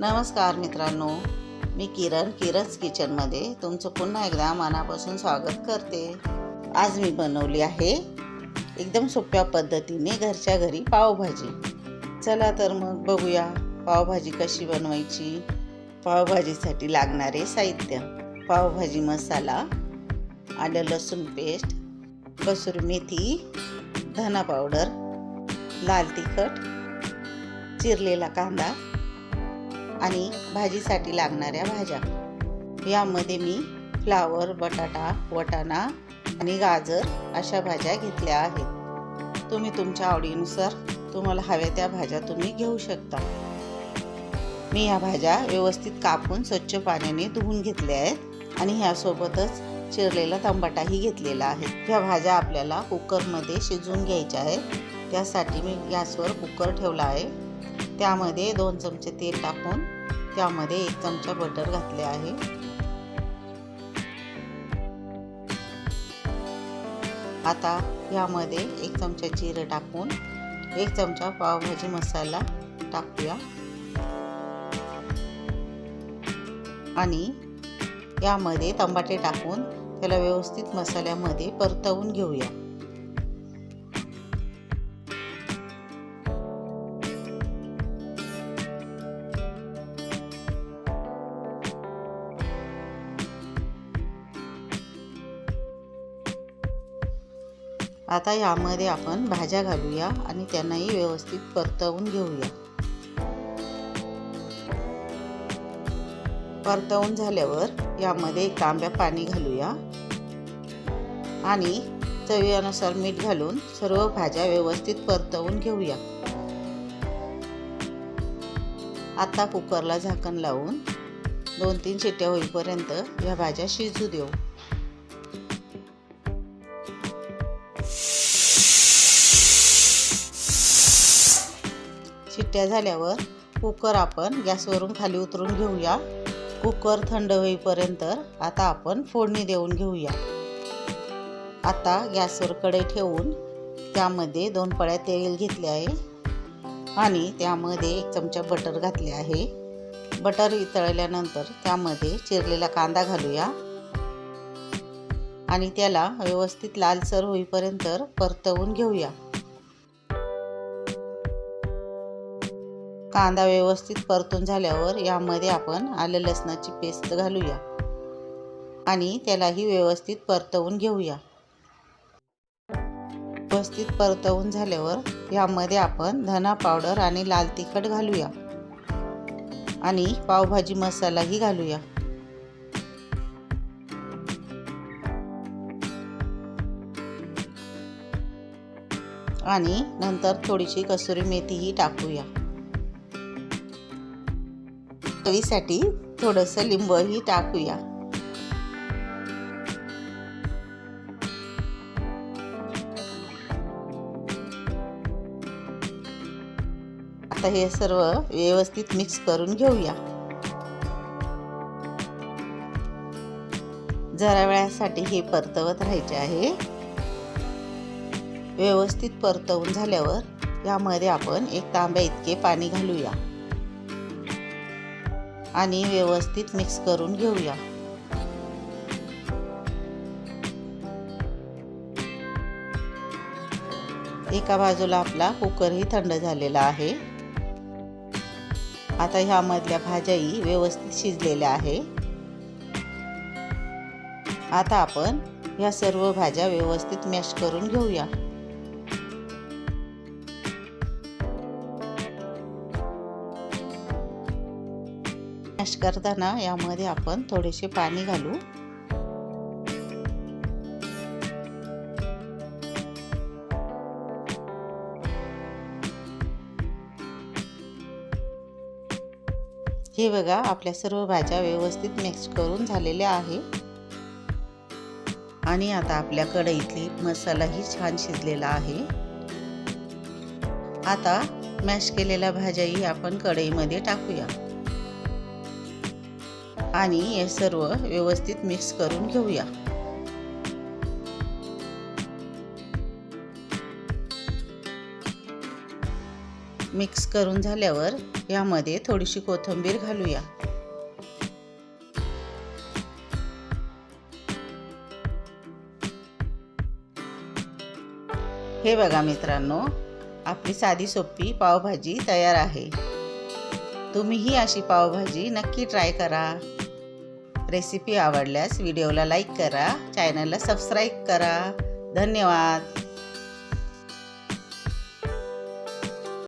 नमस्कार मित्रांनो मी किरण किरणच किचनमध्ये तुमचं पुन्हा एकदा मनापासून स्वागत करते. आज मी बनवली आहे एकदम सोप्या पद्धतीने घरच्या घरी पावभाजी. चला तर मग बघूया पावभाजी कशी बनवायची पावभाजीसाठी लागणारे साहित्य. पावभाजी मसाला आलं लसूण पेस्ट कसुरी मेथी धना पावडर लाल तिखट चिरलेला कांदा आणि भाजीसाठी लागणाऱ्या भाज्या. यामध्ये मी फ्लावर बटाटा वटाणा आणि गाजर अशा भाज्या घेतल्या आहेत. तुम्ही तुमच्या आवडीनुसार तुम्हाला हव्या त्या भाज्या तुम्ही घेऊ शकता. मी या भाज्या व्यवस्थित कापून स्वच्छ पाण्याने धुवून घेतल्या आहेत आणि ह्यासोबतच चिरलेला तंबाटाही घेतलेला आहे. ह्या भाज्या आपल्याला कुकरमध्ये शिजवून घ्यायच्या आहेत. त्यासाठी मी गॅसवर कुकर ठेवला आहे. त्यामध्ये दोन चमचे तेल टाकून त्यामध्ये एक चमचा बटर घातले आहे. आता यामध्ये एक चमचा जिरं टाकून एक चमचा पावभाजी मसाला टाकूया. आणि यामध्ये तंबाटे टाकून त्याला व्यवस्थित मसाल्यामध्ये परतवून घेऊया. आता यामध्ये आपण भाज्या घालूया आणि त्यांनाही व्यवस्थित परतवून घेऊया. परतवून झाल्यावर यामध्ये एक तांब्या पाणी घालूया. आणि चवीनुसार मीठ घालून सर्व भाज्या व्यवस्थित परतवून घेऊया. आता कुकरला झाकण लावून दोन तीन शिट्ट्या होईपर्यंत या भाज्या शिजू देऊ. शिट्ट्या झाल्यावर कुकर आपण गॅसवरून खाली उतरून घेऊया. कुकर थंड होईपर्यंत आता आपण फोडणी देऊन घेऊया. आता गॅसवर कडे ठेवून त्यामध्ये दोन पळ्या तेल घेतले आहे आणि त्यामध्ये एक चमचा बटर घातले आहे. बटर वितळल्यानंतर त्यामध्ये चिरलेला कांदा घालूया. आणि त्याला व्यवस्थित लालसर होईपर्यंत परतवून घेऊया. कांदा व्यवस्थित परतून झाल्यावर यामध्ये आपण आलं लसणाची पेस्ट घालूया आणि त्यालाही व्यवस्थित परतवून घेऊया. व्यवस्थित परतवून झाल्यावर यामध्ये आपण धना पावडर आणि लाल तिखट घालूया आणि पावभाजी मसालाही घालूया. आणि नंतर थोडीशी कसुरी मेथीही टाकूया. चवीसाठी थोडंसं लिंबही टाकूया. आता हे सर्व व्यवस्थित मिक्स करून घेऊया. जरा वेळासाठी हे परतवत राहायचे आहे. व्यवस्थित परतवून झाल्यावर यामध्ये आपण एक तांब्या इतके पाणी घालूया. आणि व्यवस्थित मिक्स करून घेऊया. एका बाजूला आपला कुकरही थंड झालेला आहे. आता ह्यामधल्या भाज्याही व्यवस्थित शिजलेल्या आहे. आता आपण ह्या सर्व भाज्या व्यवस्थित मॅश करून घेऊया. मॅश करताना यामध्ये आपण थोडेसे पाणी घालू. हे बघा आपल्या सर्व भाज्या व्यवस्थित मिक्स करून झालेल्या आहे आणि आता आपल्या कढईतली मसालाही छान शिजलेला आहे. आता मॅश केलेल्या भाज्याही आपण कढईमध्ये टाकूया. आणि हे सर्व व्यवस्थित मिक्स करून घेऊया. मिक्स करून झाल्यावर यामध्ये थोडीशी कोथिंबीर घालूया. हे बघा मित्रांनो आपली साधी सोपी पावभाजी तयार आहे. तुम्हीही अशी पावभाजी नक्की ट्राय करा. रेसिपी आवडल्यास व्हिडिओला लाईक करा चॅनलला सबस्क्राईब करा. धन्यवाद.